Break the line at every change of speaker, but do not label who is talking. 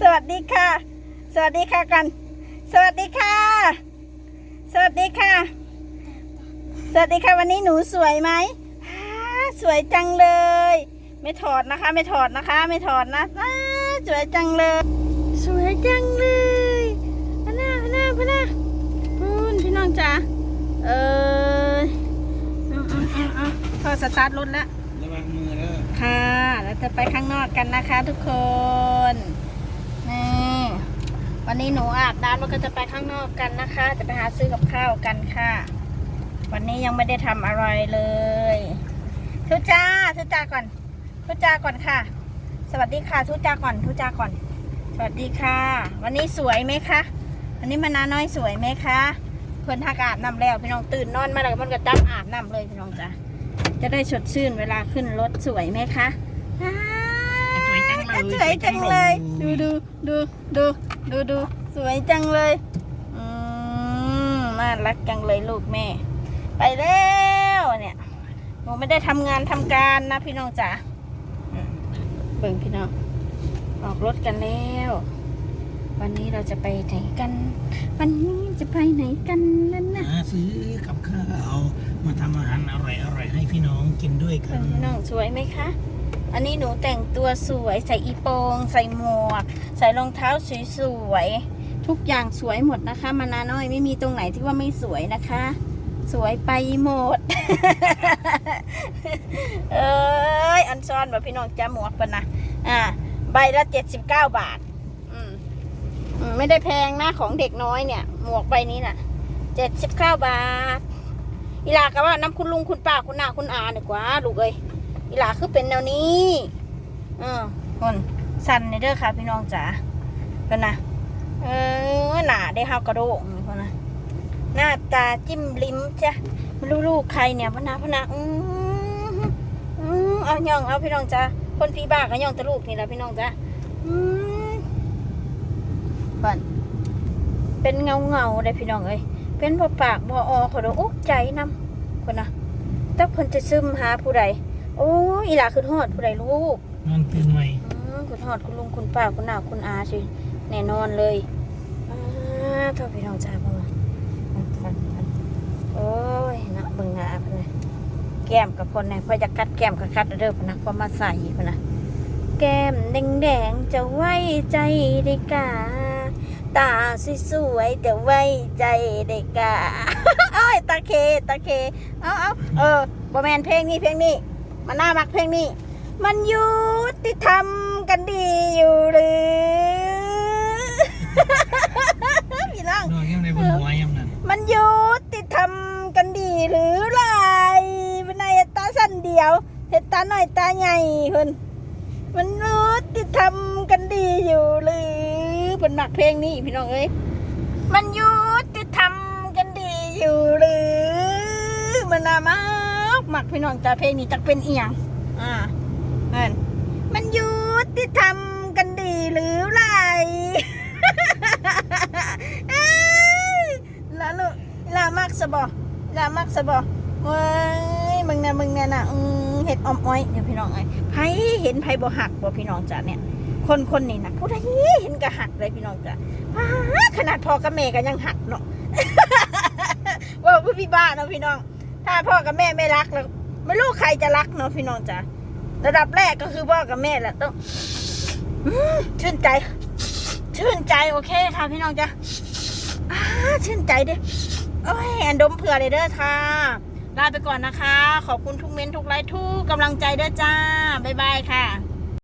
สวัสดีค่ะ สวัสดีค่ะกัน สวัสดีค่ะ สวัสดีค่ะ สวัสดีค่ะวันนี้หนูสวยไหมสวยจังเลย ไม่ถอดนะคะ ไม่ถอดนะคะ ไม่ถอดนะสวยจังเลย สวยจังเลยพน่าพน่าพน่าคุณพี่น้องจ๋าเออเอาเอาเอาเอาพอสตาร์ทรถแล้ว
ระวังมือเด้อ
ค่ะ เราจะไปข้างนอกกันนะคะทุกคนนี่วันนี้หนูอาบน้ำแล้วก็จะไปข้างนอกกันนะคะ จะไปหาซื้อกับข้าวกันค่ะ วันนี้ยังไม่ได้ทำอะไรเลยทุจ้าทุจ้าก่อนทุจ้าก่อนค่ะ สวัสดีค่ะทุจ้าก่อนทุจ้าก่อน สวัสดีค่ะ วันนี้สวยไหมคะวันนี้มานาน้อยสวยไหมคะเพื่อนทักอาบน้ำแล้วพี่น้องตื่นนอนมาแล้วมันก็จับอาบน้ำเลยพี่น้องจ้าจะได้สดชื่นเวลาขึ้นรถสวยไหมคะ
สวยจังเลย
สวยจังเลย ดูดูดูดูดูดูสวยจังเลยอืมน่ารักจังเลยลูกแม่ ไปแล้วเนี่ยหนูไม่ได้ทำงานทำการนะพี่น้องจ๋าอืมเบิ่งพี่น้องออกรถกันแล้ว วันนี้เราจะไปไหนกัน วันนี้จะไปไหนกันนั่นนะ
หาซื้อกับข้าวมาทำอาหารอร่อยอร่อยๆให้พี่น้องกินด้วยกั
เบิ่
น
งพี่น้องสวยไหมคะ อันนี้หนูแต่งตัวสวยใส่อีโปง ใส่หมวก ใส่รองเท้าสวยๆทุกอย่างสวยหมดนะคะ มานาน้อยไม่มีตรงไหนที่ว่าไม่สวยนะคะ สวยไปหมด เอ้ยอันซ่อนแบบพี่น้องจ้าหมวกปะนะอ่าใบละเจ็ดสิบเก้าบาท อืมไม่ได้แพงนะของเด็กน้อยเนี่ย หมวกใบนี้น่ะเจ็ดสิบเก้าบาทอีหลาก็ว่าน้ำคุณลุงคุณป้าคุณนาคุณอาดีกว่าลูกเอ้ย อีหลาคือเป็นแนวนี้เออคนสั่นในเด้อค่ะ พี่น้องจ๋าเป็นนะเออหนาได้ห้ากระโดงคนนะหน้าตาจิ้มลิ้มจ้ะไม่รู้ลูกใครเนี่ยพนะพนะอืมอืมเอาย่องเอาพี่น้องจ๋าคนพี่บ้าก็ย่องตะลูกนี่แหละพี่น้องจ๋าอืมก่อนเป็นเงาเงาๆเลยพี่น้องเอ้ยเป็นบ่ปากบ่ออขอดอกใจนำคนนะแต่เพิ่นจะซึมหาผู้ใด โอ้ยอีหลาคือทอดผู้ใดลูก
นอนตื่นใหม่
อืมคุณทอดคุณลุงคุณป้าคุณนาคุณอาสิแน่นอนเลยอ่าเท่าพี่น้องจ้าพ่อมาอันอันอันโอ้ยนะเบิ่งหน้าพนนะแก้มกับคนเนี่ยพอจะกัดแก้มกับกัดเด้อพนนะพอมาใส่พนนะแก้มแดงแดงๆจะไว้ใจได้กาตาสวยๆแต่ไว้ใจได้กาเอ้ยตาเคตาเคเอาเอาเออบอแมนเพลงนี้เพลงนี้ มันน่ามักเพลงนี้ มันยุติธรรมกันดีอยู่หรือพี่น้อง
นอนยังในบนหัวยังนั่น
มันยุติธรรมกันดีหรือไรเป็นนายตาสั้นเดียวเห็ดตาหน่อยตาใหญ่คนมันยุติธรรมกันดีอยู่หรือเป็นหมักเพลงนี้พี่น้องเอ้ยมันยุติธรรมกันดีอยู่หรือ มันน่ามากห มักพี่น้องจ้าเพลงนี้จักเป็นเอียงอ่าเห็นมันยุติธรรมกันดีหรือไรเอ้ยลาลูกลามากสบอลามากสบอเว้ยมึงเนี่ยมึงเนี่ยนะเห็ดอมอ้อยเดี๋ยวพี่น้องไอ้ไผเห็นไผบ่หักบ่พี่น้องจ้ะเนี่ยคนคนนี้นะผู้ใดเห็นก็หักเลยพี่น้องจ้ะขนาดพอกับแม่ก็ยังหักเนาะว่าพี่บ้าเนาะพี่น้อง ถ้าพ่อกับแม่ไม่รักแล้วไม่รู้ใครจะรักเนาะพี่น้องจ้าระดับแรกก็คือพ่อกับแม่แหละต้องชื่นใจ ชื่นใจโอเคค่ะ พี่น้องจ้าชื่นใจดิโอ้ยอนดมเผื่อเลยเด้อค่ะลาไปก่อนนะคะ ขอบคุณทุกเม้นท์ทุกไลค์ทุกกำลังใจเด้อจ้า บ๊ายบายค่ะ